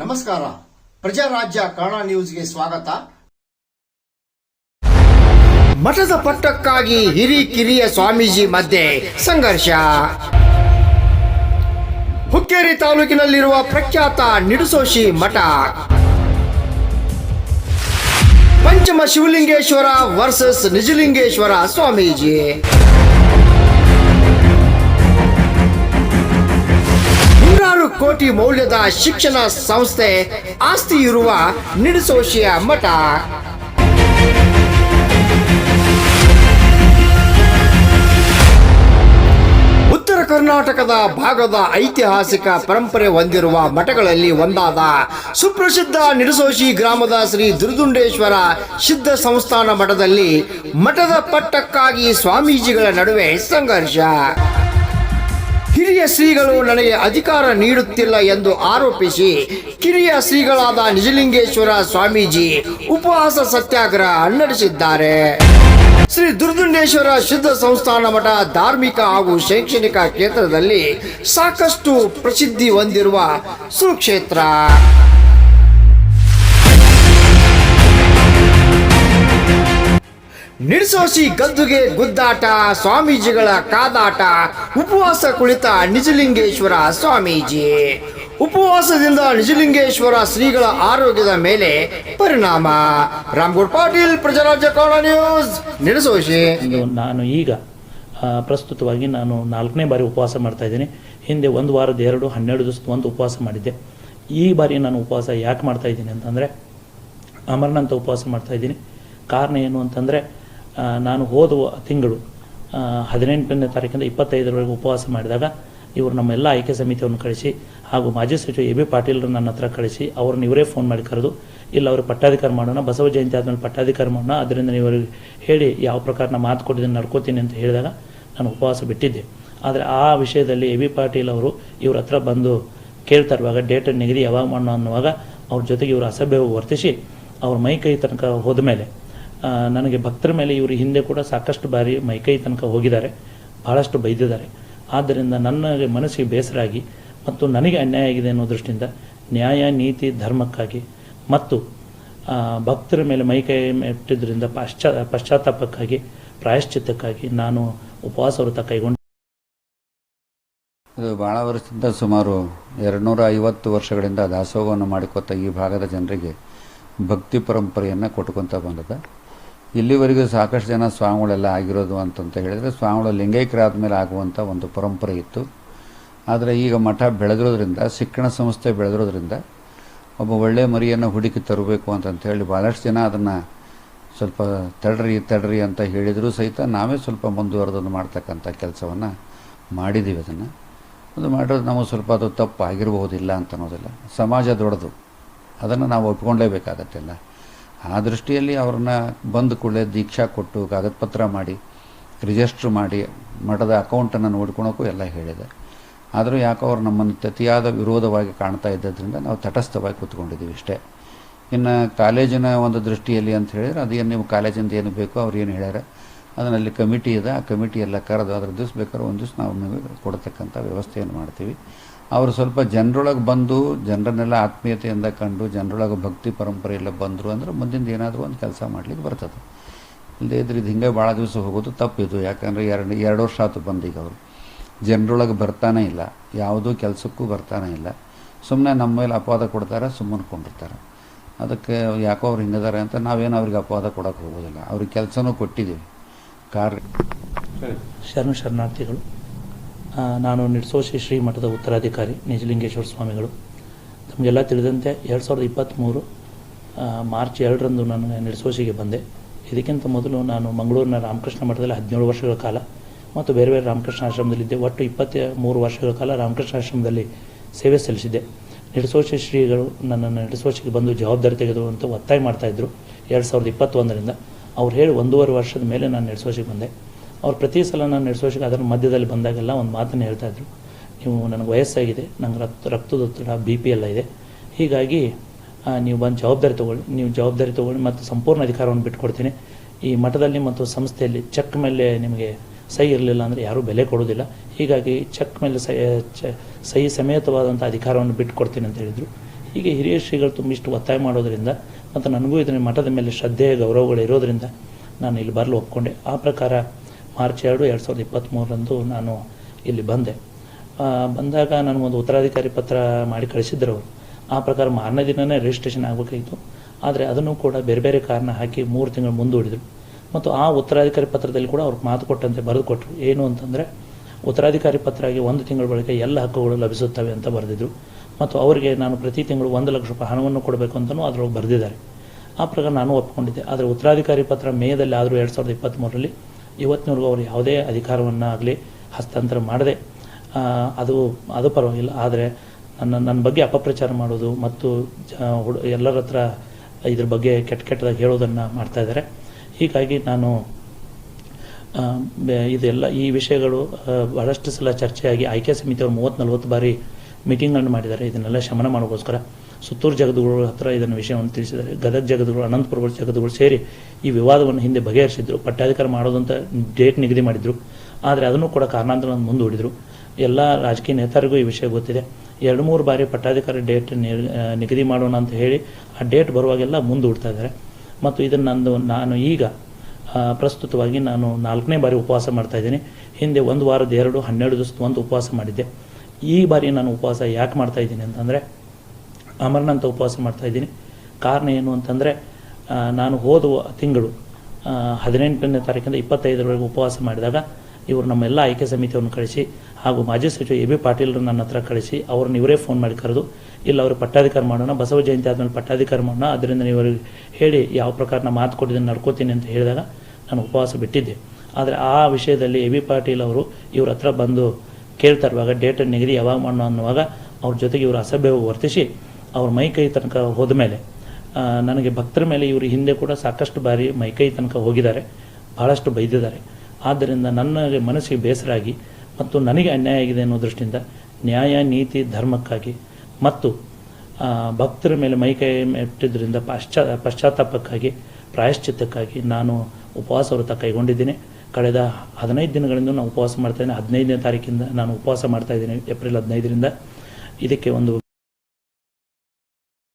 ನಮಸ್ಕಾರ. ಪ್ರಜಾರಾಜ್ಯ ಕನ್ನಡ ನ್ಯೂಸ್ಗೆ ಸ್ವಾಗತ. ಮಠದ ಪಟ್ಟಕ್ಕಾಗಿ ಹಿರಿಕಿರಿಯ ಸ್ವಾಮೀಜಿ ಮಧ್ಯೆ ಸಂಘರ್ಷ. ಹುಕ್ಕೇರಿ ತಾಲೂಕಿನಲ್ಲಿರುವ ಪ್ರಖ್ಯಾತ ನಿಡುಸೋಶಿ ಮಠ. ಪಂಚಮ ಶಿವಲಿಂಗೇಶ್ವರ ವರ್ಸಸ್ ನಿಜಲಿಂಗೇಶ್ವರ ಸ್ವಾಮೀಜಿ. ನೂರಾರು ಕೋಟಿ ಮೌಲ್ಯದ ಶಿಕ್ಷಣ ಸಂಸ್ಥೆ ಆಸ್ತಿ ಇರುವ ನಿಡಸೋಶಿಯ ಮಠ. ಉತ್ತರ ಕರ್ನಾಟಕದ ಭಾಗದ ಐತಿಹಾಸಿಕ ಪರಂಪರೆ ಹೊಂದಿರುವ ಮಠಗಳಲ್ಲಿ ಒಂದಾದ ಸುಪ್ರಸಿದ್ಧ ನಿಡಸೋಶಿ ಗ್ರಾಮದ ಶ್ರೀ ದುರ್ದುಂಡೇಶ್ವರ ಸಿದ್ಧ ಸಂಸ್ಥಾನ ಮಠದಲ್ಲಿ ಮಠದ ಪಟ್ಟಕ್ಕಾಗಿ ಸ್ವಾಮೀಜಿಗಳ ನಡುವೆ ಸಂಘರ್ಷ. ಹಿರಿಯ ಶ್ರೀಗಳು ನನಗೆ ಅಧಿಕಾರ ನೀಡುತ್ತಿಲ್ಲ ಎಂದು ಆರೋಪಿಸಿ ಕಿರಿಯ ಶ್ರೀಗಳಾದ ನಿಜಲಿಂಗೇಶ್ವರ ಸ್ವಾಮೀಜಿ ಉಪವಾಸ ಸತ್ಯಾಗ್ರಹ ನಡೆಸಿದ್ದಾರೆ. ಶ್ರೀ ದುರ್ದುಂಡೇಶ್ವರ ಶುದ್ಧ ಸಂಸ್ಥಾನ ಮಠ ಧಾರ್ಮಿಕ ಹಾಗೂ ಶೈಕ್ಷಣಿಕ ಕ್ಷೇತ್ರದಲ್ಲಿ ಸಾಕಷ್ಟು ಪ್ರಸಿದ್ಧಿ ಹೊಂದಿರುವ ಸುಕ್ಷೇತ್ರ. ನಿಡ್ಸೋಸಿ ಗದ್ದುಗೆ ಗುದ್ದಾಟ, ಸ್ವಾಮೀಜಿಗಳ ಕಾದಾಟ, ಉಪವಾಸ ಕುಳಿತ ನಿಜಲಿಂಗೇಶ್ವರ ಸ್ವಾಮೀಜಿ. ಉಪವಾಸದಿಂದ ನಿಜಲಿಂಗೇಶ್ವರ ಶ್ರೀಗಳ ಆರೋಗ್ಯದ ಮೇಲೆ ಪರಿಣಾಮ. ರಾಮ್ಗೌಡ್ ಪಾಟೀಲ್, ಪ್ರಜಾರಾಜ್ಯ ಕನ್ನಡ ನ್ಯೂಸ್ ನಿಡಸೋಶಿ ನಾನು ಈಗ ಪ್ರಸ್ತುತವಾಗಿ ನಾನು ನಾಲ್ಕನೇ ಬಾರಿ ಉಪವಾಸ ಮಾಡ್ತಾ ಇದ್ದೀನಿ. ಹಿಂದೆ ಒಂದು ವಾರದ ಎರಡು, ಹನ್ನೆರಡು ದಿವಸ ಒಂದು ಉಪವಾಸ ಮಾಡಿದ್ದೆ. ಈ ಬಾರಿ ನಾನು ಉಪವಾಸ ಯಾಕೆ ಮಾಡ್ತಾ ಇದ್ದೀನಿ ಅಂತಂದರೆ ಅಮರನಂತ ಉಪವಾಸ ಮಾಡ್ತಾ ಇದ್ದೀನಿ. ಕಾರಣ ಏನು ಅಂತಂದರೆ ನಾನು ಹೋದ ತಿಂಗಳು ಹದಿನೆಂಟನೇ ತಾರೀಕಿಂದ ಇಪ್ಪತ್ತೈದರವರೆಗೆ ಉಪವಾಸ ಮಾಡಿದಾಗ ಇವರು ನಮ್ಮೆಲ್ಲ ಆಯ್ಕೆ ಸಮಿತಿಯನ್ನು ಕಳಿಸಿ ಹಾಗೂ ಮಾಜಿ ಸಚಿವ ಎ ಬಿ ಪಾಟೀಲ್ರು ನನ್ನ ಹತ್ರ ಕಳಿಸಿ ಅವ್ರನ್ನ ಇವರೇ ಫೋನ್ ಮಾಡಿ ಕರೆದು, ಇಲ್ಲ ಅವರು ಪಟ್ಟಾಧಿಕಾರ ಮಾಡೋಣ, ಬಸವ ಜಯಂತಿ ಆದಮೇಲೆ ಪಟ್ಟಾಧಿಕಾರ ಮಾಡೋಣ, ಅದರಿಂದ ನೀವು ಅವರಿಗೆ ಹೇಳಿ ಯಾವ ಪ್ರಕಾರ ನಾನು ಮಾತು ಕೊಟ್ಟಿದ್ದೀನಿ, ನಡ್ಕೋತೀನಿ ಅಂತ ಹೇಳಿದಾಗ ನಾನು ಉಪವಾಸ ಬಿಟ್ಟಿದ್ದೆ. ಆದರೆ ಆ ವಿಷಯದಲ್ಲಿ ಎ ಬಿ ಪಾಟೀಲ್ ಅವರು ಇವ್ರ ಹತ್ರ ಬಂದು ಕೇಳ್ತಾ ಇರುವಾಗ ಡೇಟ್ ನಿಗದಿ ಯಾವಾಗ ಮಾಡೋಣ ಅನ್ನುವಾಗ ಅವ್ರ ಜೊತೆಗೆ ಇವರು ಅಸಭ್ಯ ವರ್ತಿಸಿ ಅವ್ರ ಮೈ ಕೈ ತನಕ ಹೋದ ಮೇಲೆ ನನಗೆ ಭಕ್ತರ ಮೇಲೆ ಇವರು ಹಿಂದೆ ಕೂಡ ಸಾಕಷ್ಟು ಬಾರಿ ಮೈಕೈ ತನಕ ಹೋಗಿದ್ದಾರೆ, ಬಹಳಷ್ಟು ಬೈದಿದ್ದಾರೆ. ಆದ್ದರಿಂದ ನನ್ನ ಮನಸ್ಸಿಗೆ ಬೇಸರಾಗಿ ಮತ್ತು ನನಗೆ ಅನ್ಯಾಯ ಆಗಿದೆ ಅನ್ನೋ ದೃಷ್ಟಿಯಿಂದ ನ್ಯಾಯ, ನೀತಿ, ಧರ್ಮಕ್ಕಾಗಿ ಮತ್ತು ಭಕ್ತರ ಮೇಲೆ ಮೈಕೈ ಇಟ್ಟಿದ್ದರಿಂದ ಪಾಶ್ಚಾ, ಪಶ್ಚಾತ್ತಾಪಕ್ಕಾಗಿ, ಪ್ರಾಯಶ್ಚಿತ್ತಕ್ಕಾಗಿ ನಾನು ಉಪವಾಸ ವ್ರತ ಕೈಗೊಂಡು ಇದು ಭಾಳ ವರ್ಷದಿಂದ ಸುಮಾರು ಎರಡುನೂರ ಐವತ್ತು ವರ್ಷಗಳಿಂದ ದಾಸೋಹವನ್ನು ಮಾಡಿಕೊತ ಈ ಭಾಗದ ಜನರಿಗೆ ಭಕ್ತಿ ಪರಂಪರೆಯನ್ನು ಕೊಟ್ಕೊತ ಬಂದದ. ಇಲ್ಲಿವರೆಗೂ ಸಾಕಷ್ಟು ಜನ ಸ್ವಾಮಿಗಳೆಲ್ಲ ಆಗಿರೋದು ಅಂತಂತ ಹೇಳಿದರೆ ಸ್ವಾಮಿಗಳು ಲಿಂಗೈಕ್ಯರಾದ ಮೇಲೆ ಆಗುವಂಥ ಒಂದು ಪರಂಪರೆ ಇತ್ತು. ಆದರೆ ಈಗ ಮಠ ಬೆಳೆದಿರೋದ್ರಿಂದ ಶಿಕ್ಷಣ ಸಂಸ್ಥೆ ಬೆಳೆದಿರೋದ್ರಿಂದ ಒಬ್ಬ ಒಳ್ಳೆಯ ಮರಿಯನ್ನು ಹುಡುಕಿ ತರಬೇಕು ಅಂತಂತ ಹೇಳಿ ಭಾಳಷ್ಟು ಜನ ಅದನ್ನು ಸ್ವಲ್ಪ ತಡ್ರಿ ತಡ್ರಿ ಅಂತ ಹೇಳಿದರೂ ಸಹಿತ ನಾವೇ ಸ್ವಲ್ಪ ಮುಂದುವರೆದನ್ನು ಮಾಡ್ತಕ್ಕಂಥ ಕೆಲಸವನ್ನು ಮಾಡಿದ್ದೀವಿ ಅದನ್ನು. ಅದು ಮಾಡೋದು ನಾವು ಸ್ವಲ್ಪ ಅದು ತಪ್ಪು ಆಗಿರಬಹುದಿಲ್ಲ ಅಂತ ಅನ್ನೋದಿಲ್ಲ. ಸಮಾಜ ದೊಡ್ಡದು. ಅದನ್ನು ನಾವು ಒಪ್ಕೊಳ್ಳೇಬೇಕಾಗತ್ತೆಲ್ಲ ಆ ದೃಷ್ಟಿಯಲ್ಲಿ ಅವ್ರನ್ನ ಬಂದ ಕೂಡಲೇ ದೀಕ್ಷಾ ಕೊಟ್ಟು ಕಾಗದ ಪತ್ರ ಮಾಡಿ ರಿಜಿಸ್ಟ್ರ್ ಮಾಡಿ, ಮಠದ ಅಕೌಂಟನ್ನು ನೋಡ್ಕೊಳೋಕ್ಕೂ ಎಲ್ಲ ಹೇಳಿದೆ. ಆದರೂ ಯಾಕೋ ಅವ್ರು ನಮ್ಮನ್ನು ತತಿಯಾದ ವಿರೋಧವಾಗಿ ಕಾಣ್ತಾ ಇದ್ದದ್ರಿಂದ ನಾವು ತಟಸ್ಥವಾಗಿ ಕೂತ್ಕೊಂಡಿದ್ದೀವಿ ಇಷ್ಟೇ. ಇನ್ನು ಕಾಲೇಜಿನ ಒಂದು ದೃಷ್ಟಿಯಲ್ಲಿ ಅಂತ ಹೇಳಿದ್ರೆ, ಅದೇನು ನೀವು ಕಾಲೇಜಿಂದ ಏನು ಬೇಕೋ ಅವ್ರು ಏನು ಹೇಳ್ಯಾರ? ಅದರಲ್ಲಿ ಕಮಿಟಿ ಇದೆ. ಆ ಕಮಿಟಿ ಎಲ್ಲ ಕರೆದು ಅದ್ರ ದಿವ್ಸ ಬೇಕಾದ್ರೆ ಒಂದು ದಿವಸ ನಾವು ನಿಮಗೆ ಕೊಡ್ತಕ್ಕಂಥ ವ್ಯವಸ್ಥೆಯನ್ನು ಮಾಡ್ತೀವಿ. ಅವರು ಸ್ವಲ್ಪ ಜನರೊಳಗೆ ಬಂದು, ಜನರನ್ನೆಲ್ಲ ಆತ್ಮೀಯತೆಯಿಂದ ಕಂಡು, ಜನರೊಳಗೆ ಭಕ್ತಿ ಪರಂಪರೆ ಎಲ್ಲ ಬಂದರು ಅಂದ್ರೆ ಮುಂದಿನ ಏನಾದರೂ ಒಂದು ಕೆಲಸ ಮಾಡಲಿಕ್ಕೆ ಬರ್ತದೆ. ಇಲ್ಲದೇ ಇದ್ರೆ ಇದು ಹಿಂಗೆ ಭಾಳ ದಿವಸ ಹೋಗೋದು ತಪ್ಪಿದು. ಯಾಕಂದರೆ ಎರಡು ಎರಡು ವರ್ಷ ಆತು ಬಂದೀಗ ಅವರು. ಜನರೊಳಗೆ ಬರ್ತಾನೇ ಇಲ್ಲ. ಯಾವುದೂ ಕೆಲಸಕ್ಕೂ ಬರ್ತಾನೇ ಇಲ್ಲ. ಸುಮ್ಮನೆ ನಮ್ಮ ಮೇಲೆ ಅಪವಾದ ಕೊಡ್ತಾರೆ, ಸುಮ್ಮನೆ ಕೊಂಡಿರ್ತಾರೆ. ಅದಕ್ಕೆ ಯಾಕೋ ಅವ್ರು ಹಿಂಗಿದ್ದಾರೆ ಅಂತ ನಾವೇನು ಅವ್ರಿಗೆ ಅಪವಾದ ಕೊಡೋಕೆ ಹೋಗೋದಿಲ್ಲ. ಅವ್ರಿಗೆ ಕೆಲಸನೂ ಕೊಟ್ಟಿದ್ದೀವಿ. ಕಾರ್ಯ ಶರಣ ಶರಣಾರ್ಥಿಗಳು ನಾನು ನಿಡ್ಸೋಶಿ ಶ್ರೀ ಮಠದ ಉತ್ತರಾಧಿಕಾರಿ ನಿಜಲಿಂಗೇಶ್ವರ ಸ್ವಾಮಿಗಳು. ತಮಗೆಲ್ಲ ತಿಳಿದಂತೆ ಎರಡು ಸಾವಿರದ ಇಪ್ಪತ್ತ್ಮೂರು ಮಾರ್ಚ್ ಎರಡರಂದು ನಾನು ನಿಡ್ಸೋಶಿಗೆ ಬಂದೆ. ಇದಕ್ಕಿಂತ ಮೊದಲು ನಾನು ಮಂಗಳೂರಿನ ರಾಮಕೃಷ್ಣ ಮಠದಲ್ಲಿ ಹದಿನೇಳು ವರ್ಷಗಳ ಕಾಲ ಮತ್ತು ಬೇರೆ ಬೇರೆ ರಾಮಕೃಷ್ಣ ಆಶ್ರಮದಲ್ಲಿದ್ದೆ. ಒಟ್ಟು ಇಪ್ಪತ್ತ ಮೂರು ವರ್ಷಗಳ ಕಾಲ ರಾಮಕೃಷ್ಣ ಆಶ್ರಮದಲ್ಲಿ ಸೇವೆ ಸಲ್ಲಿಸಿದ್ದೆ. ನಿಡ್ಸೋಶಿ ಶ್ರೀಗಳು ನನ್ನನ್ನು ನಿಡ್ಸೋಶಿಗೆ ಬಂದು ಜವಾಬ್ದಾರಿ ತೆಗೆದು ಅಂತ ಒತ್ತಾಯ ಮಾಡ್ತಾಯಿದ್ರು ಎರಡು ಸಾವಿರದ ಇಪ್ಪತ್ತೊಂದರಿಂದ ಅವ್ರು ಹೇಳಿ ಒಂದೂವರೆ ವರ್ಷದ ಮೇಲೆ ನಾನು ನಡೆಸೋಷಿಗೆ ಬಂದೆ. ಅವ್ರು ಪ್ರತಿ ಸಲ ನಾನು ನಡೆಸೋಷಿಗೆ ಅದರ ಮಧ್ಯದಲ್ಲಿ ಬಂದಾಗೆಲ್ಲ ಒಂದು ಮಾತನ್ನು ಹೇಳ್ತಾಯಿದ್ರು ನೀವು ನನಗೆ ವಯಸ್ಸಾಗಿದೆ, ನಂಗೆ ರಕ್ತ, ರಕ್ತದೊತ್ತಡ, ಬಿ ಪಿ ಎಲ್ಲ ಇದೆ. ಹೀಗಾಗಿ ನೀವು ಬಂದು ಜವಾಬ್ದಾರಿ ತೊಗೊಳ್ಳಿ, ನೀವು ಜವಾಬ್ದಾರಿ ತೊಗೊಳ್ಳಿ ಮತ್ತು ಸಂಪೂರ್ಣ ಅಧಿಕಾರವನ್ನು ಬಿಟ್ಕೊಡ್ತೀನಿ. ಈ ಮಠದಲ್ಲಿ ಮತ್ತು ಸಂಸ್ಥೆಯಲ್ಲಿ ಚೆಕ್ ಮೇಲೆ ನಿಮಗೆ ಸಹಿ ಇರಲಿಲ್ಲ ಅಂದರೆ ಯಾರೂ ಬೆಲೆ ಕೊಡೋದಿಲ್ಲ ಹೀಗಾಗಿ ಚೆಕ್ ಮೇಲೆ ಸಹಿ ಸಮೇತವಾದಂಥ ಅಧಿಕಾರವನ್ನು ಬಿಟ್ಟುಕೊಡ್ತೀನಿ ಅಂತ ಹೇಳಿದರು. ಹೀಗೆ ಹಿರಿಯ ಶ್ರೀಗಳು ತುಂಬಿಷ್ಟು ಒತ್ತಾಯ ಮಾಡೋದರಿಂದ ಮತ್ತು ನನಗೂ ಇದನ್ನು ಮಠದ ಮೇಲೆ ಶ್ರದ್ಧೆ, ಗೌರವಗಳು ಇರೋದರಿಂದ ನಾನು ಇಲ್ಲಿ ಬರಲು ಒಪ್ಕೊಂಡೆ. ಆ ಪ್ರಕಾರ ಮಾರ್ಚ್ ಎರಡು ಎರಡು ಸಾವಿರದ ಇಪ್ಪತ್ತ್ಮೂರರಂದು ನಾನು ಇಲ್ಲಿ ಬಂದೆ. ಬಂದಾಗ ನನಗೊಂದು ಉತ್ತರಾಧಿಕಾರಿ ಪತ್ರ ಮಾಡಿ ಕಳಿಸಿದ್ರು ಅವರು. ಆ ಪ್ರಕಾರ ಮಾರನೇ ದಿನವೇ ರಿಜಿಸ್ಟ್ರೇಷನ್ ಆಗಬೇಕಾಗಿತ್ತು. ಆದರೆ ಅದನ್ನು ಕೂಡ ಬೇರೆ ಬೇರೆ ಕಾರಣ ಹಾಕಿ ಮೂರು ತಿಂಗಳು ಮುಂದೂಡಿದರು. ಮತ್ತು ಆ ಉತ್ತರಾಧಿಕಾರಿ ಪತ್ರದಲ್ಲಿ ಕೂಡ ಅವ್ರಿಗೆ ಮಾತು ಕೊಟ್ಟಂತೆ ಬರೆದು ಕೊಟ್ಟರು ಏನು ಅಂತಂದರೆ, ಉತ್ತರಾಧಿಕಾರಿ ಪತ್ರ ಆಗಿ ಒಂದು ತಿಂಗಳ ಬಳಿಕ ಎಲ್ಲ ಹಕ್ಕುಗಳು ಲಭಿಸುತ್ತವೆ ಅಂತ ಬರೆದಿದ್ರು. ಮತ್ತು ಅವರಿಗೆ ನಾನು ಪ್ರತಿ ತಿಂಗಳು ಒಂದು ಲಕ್ಷ ರೂಪಾಯಿ ಹಣವನ್ನು ಕೊಡಬೇಕು ಅಂತಲೂ ಅದರೊಳಗೆ ಬರೆದಿದ್ದಾರೆ. ಆ ಪ್ರಕಾರ ನಾನು ಒಪ್ಪಿಕೊಂಡಿದ್ದೆ ಆದರೆ ಉತ್ತರಾಧಿಕಾರಿ ಪತ್ರ ಮೇದಲ್ಲಿ ಆದರೂ ಎರಡು ಸಾವಿರದ ಇಪ್ಪತ್ತ್ಮೂರರಲ್ಲಿ ಇವತ್ತಿನವರೆಗೂ ಅವರು ಯಾವುದೇ ಅಧಿಕಾರವನ್ನು ಆಗಲಿ ಹಸ್ತಾಂತರ ಮಾಡದೆ ಅದು ಅದು ಪರವಾಗಿಲ್ಲ. ಆದರೆ ನನ್ನ ನನ್ನ ಬಗ್ಗೆ ಅಪಪ್ರಚಾರ ಮಾಡೋದು ಮತ್ತು ಎಲ್ಲರ ಹತ್ರ ಇದ್ರ ಬಗ್ಗೆ ಕೆಟ್ಟ ಕೆಟ್ಟದಾಗಿ ಹೇಳೋದನ್ನು ಮಾಡ್ತಾ ಇದ್ದಾರೆ. ಹೀಗಾಗಿ ನಾನು ಇದೆಲ್ಲ ಈ ವಿಷಯಗಳು ಬಹಳಷ್ಟು ಸಲ ಚರ್ಚೆಯಾಗಿ ಆಯ್ಕೆ ಸಮಿತಿಯವರು ಮೂವತ್ತು ನಲ್ವತ್ತು ಬಾರಿ ಮೀಟಿಂಗ್ಗಳನ್ನು ಮಾಡಿದ್ದಾರೆ. ಇದನ್ನೆಲ್ಲ ಶಮನ ಮಾಡೋಕ್ಕೋಸ್ಕರ ಸುತ್ತೂರು ಜಗದ್ಗುರು ಹತ್ರ ಇದನ್ನು ವಿಷಯವನ್ನು ತಿಳಿಸಿದ್ದಾರೆ. ಗದಗ ಜಗದ್ಗುರು, ಅನಂತಪುರ ಜಗದ್ಗುರು ಸೇರಿ ಈ ವಿವಾದವನ್ನು ಹಿಂದೆ ಬಗೆಹರಿಸಿದ್ರು. ಪಟ್ಟಾಧಿಕಾರ ಮಾಡೋದಂತ ಡೇಟ್ ನಿಗದಿ ಮಾಡಿದ್ರು. ಆದರೆ ಅದನ್ನು ಕೂಡ ಕಾರಣಾಂತರ ಮುಂದೂಡಿದರು. ಎಲ್ಲ ರಾಜಕೀಯ ನೇತಾರಿಗೂ ಈ ವಿಷಯ ಗೊತ್ತಿದೆ. ಎರಡು ಮೂರು ಬಾರಿ ಪಟ್ಟಾಧಿಕಾರಿ ಡೇಟ್ ನಿಗದಿ ಮಾಡೋಣ ಅಂತ ಹೇಳಿ ಆ ಡೇಟ್ ಬರುವಾಗೆಲ್ಲ ಮುಂದೂಡ್ತಾ ಇದ್ದಾರೆ. ಮತ್ತು ಇದನ್ನು ನಂದು, ನಾನು ಈಗ ಪ್ರಸ್ತುತವಾಗಿ ನಾನು ನಾಲ್ಕನೇ ಬಾರಿ ಉಪವಾಸ ಮಾಡ್ತಾ ಇದ್ದೀನಿ. ಹಿಂದೆ ಒಂದು ವಾರದ ಎರಡು, ಹನ್ನೆರಡು ದಿವಸದ ಒಂದು ಉಪವಾಸ ಮಾಡಿದ್ದೆ. ಈ ಬಾರಿ ನಾನು ಉಪವಾಸ ಯಾಕೆ ಮಾಡ್ತಾ ಇದ್ದೀನಿ ಅಂತಂದರೆ ಅಮರನಾಥ ಉಪವಾಸ ಮಾಡ್ತಾ ಇದ್ದೀನಿ. ಕಾರಣ ಏನು ಅಂತಂದರೆ ನಾನು ಹೋದ ತಿಂಗಳು ಹದಿನೆಂಟನೇ ತಾರೀಕಿಂದ ಇಪ್ಪತ್ತೈದರವರೆಗೆ ಉಪವಾಸ ಮಾಡಿದಾಗ ಇವರು ನಮ್ಮೆಲ್ಲ ಆಯ್ಕೆ ಸಮಿತಿಯನ್ನು ಕಳಿಸಿ ಹಾಗೂ ಮಾಜಿ ಸಚಿವ ಎ ಬಿ ಪಾಟೀಲ್ರು ನನ್ನ ಹತ್ರ ಕಳಿಸಿ ಅವ್ರನ್ನ ಇವರೇ ಫೋನ್ ಮಾಡಿ ಕರೆದು, ಇಲ್ಲ, ಅವರು ಪಟ್ಟಾಧಿಕಾರ ಮಾಡೋಣ, ಬಸವ ಜಯಂತಿ ಆದಮೇಲೆ ಪಟ್ಟಾಧಿಕಾರ ಮಾಡೋಣ, ಅದರಿಂದ ನೀವು ಅವರಿಗೆ ಹೇಳಿ ಯಾವ ಪ್ರಕಾರ ಮಾತು ಕೊಟ್ಟಿದ್ದೀನಿ, ನಡ್ಕೋತೀನಿ ಅಂತ ಹೇಳಿದಾಗ ನಾನು ಉಪವಾಸ ಬಿಟ್ಟಿದ್ದೆ. ಆದರೆ ಆ ವಿಷಯದಲ್ಲಿ ಎ ಬಿ ಪಾಟೀಲ್ ಅವರು ಇವ್ರ ಹತ್ರ ಬಂದು ಕೇಳ್ತಾ ಇರುವಾಗ ಡೇಟ್ ನಿಗದಿ ಯಾವಾಗ ಮಾಡೋಣ ಅನ್ನುವಾಗ ಅವ್ರ ಜೊತೆಗೆ ಇವರು ಅಸಭ್ಯವಾಗಿ ವರ್ತಿಸಿ ಅವ್ರ ಮೈ ಕೈ ತನಕ ಹೋದ ಮೇಲೆ ನನಗೆ ಭಕ್ತರ ಮೇಲೆ ಇವರು ಹಿಂದೆ ಕೂಡ ಸಾಕಷ್ಟು ಬಾರಿ ಮೈ ಕೈ ತನಕ ಹೋಗಿದ್ದಾರೆ, ಬಹಳಷ್ಟು ಬೈದಿದ್ದಾರೆ. ಆದ್ದರಿಂದ ನನ್ನ ಮನಸ್ಸಿಗೆ ಬೇಸರಾಗಿ ಮತ್ತು ನನಗೆ ಅನ್ಯಾಯ ಆಗಿದೆ ಅನ್ನೋ ದೃಷ್ಟಿಯಿಂದ ನ್ಯಾಯ, ನೀತಿ, ಧರ್ಮಕ್ಕಾಗಿ ಮತ್ತು ಭಕ್ತರ ಮೇಲೆ ಮೈಕೈ ಇಟ್ಟಿದ್ದರಿಂದ ಪಶ್ಚಾ, ಪಶ್ಚಾತ್ತಾಪಕ್ಕಾಗಿ, ಪ್ರಾಯಶ್ಚಿತ್ತಕ್ಕಾಗಿ ನಾನು ಉಪವಾಸ ವ್ರತ ಕೈಗೊಂಡಿದ್ದೀನಿ. ಕಳೆದ ಹದಿನೈದು ದಿನಗಳಿಂದ ನಾನು ಉಪವಾಸ ಮಾಡ್ತಾ ಇದ್ದೀನಿ. ಹದಿನೈದನೇ ತಾರೀಕಿಂದ ನಾನು ಉಪವಾಸ ಮಾಡ್ತಾ ಇದ್ದೀನಿ. ಏಪ್ರಿಲ್ ಹದಿನೈದರಿಂದ. ಇದಕ್ಕೆ ಒಂದು